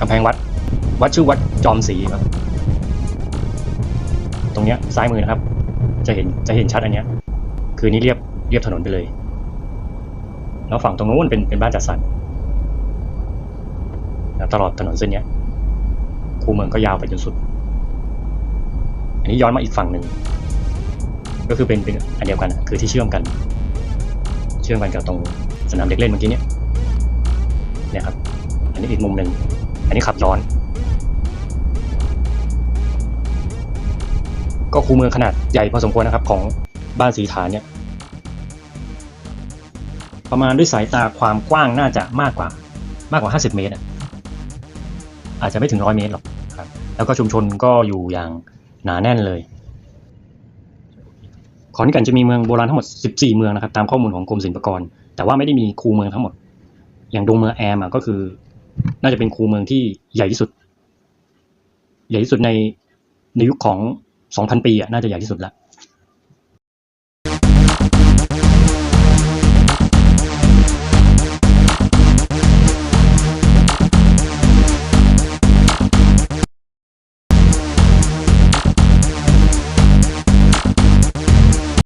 กำแพงวัด วัดชื่อวัดจอมศรีครับ ตรงเนี้ยซ้ายมือนะครับ จะเห็นจะเห็นชัดอันเนี้ย คือนี่เรียบเรียบถนนไปเลย แล้วฝั่งตรงนู้นเป็นเป็นบ้านจัดสรรตลอดถนนเส้นเนี้ยคูเมืองก็ยาวไปจนสุด อันนี้ย้อนมาอีกฝั่งหนึ่ง ก็คือเป็นเป็นอันเดียวกันคือที่เชื่อมกัน เชื่อมกันกับตรงสนามเด็กเล่นเมื่อกี้เนี้ยเนี่ยครับ อันนี้อีกมุมหนึ่ง อันนี้ขับย้อน ก็คูเมืองขนาดใหญ่พอสมควรนะครับของบ้านสีฐานเนี่ย ประมาณด้วยสายตาความกว้างน่าจะมากกว่ามากกว่า 50 เมตรอาจจะไม่ถึงร้อยเมตรหรอกครับแล้วก็ชุมชนก็อยู่อย่างหนาแน่นเลยขอนแก่นจะมีเมืองโบราณทั้งหมด 14 เมืองนะครับ ตามข้อมูลของกรมศิลปากร แต่ว่าไม่ได้มีคูเมืองทั้งหมด อย่างดงเมืองแอมก็คือ น่าจะเป็นคูเมืองที่ใหญ่ที่สุด ใหญ่ที่สุดในในยุคของ 2,000 ปีอะน่าจะใหญ่ที่สุดละ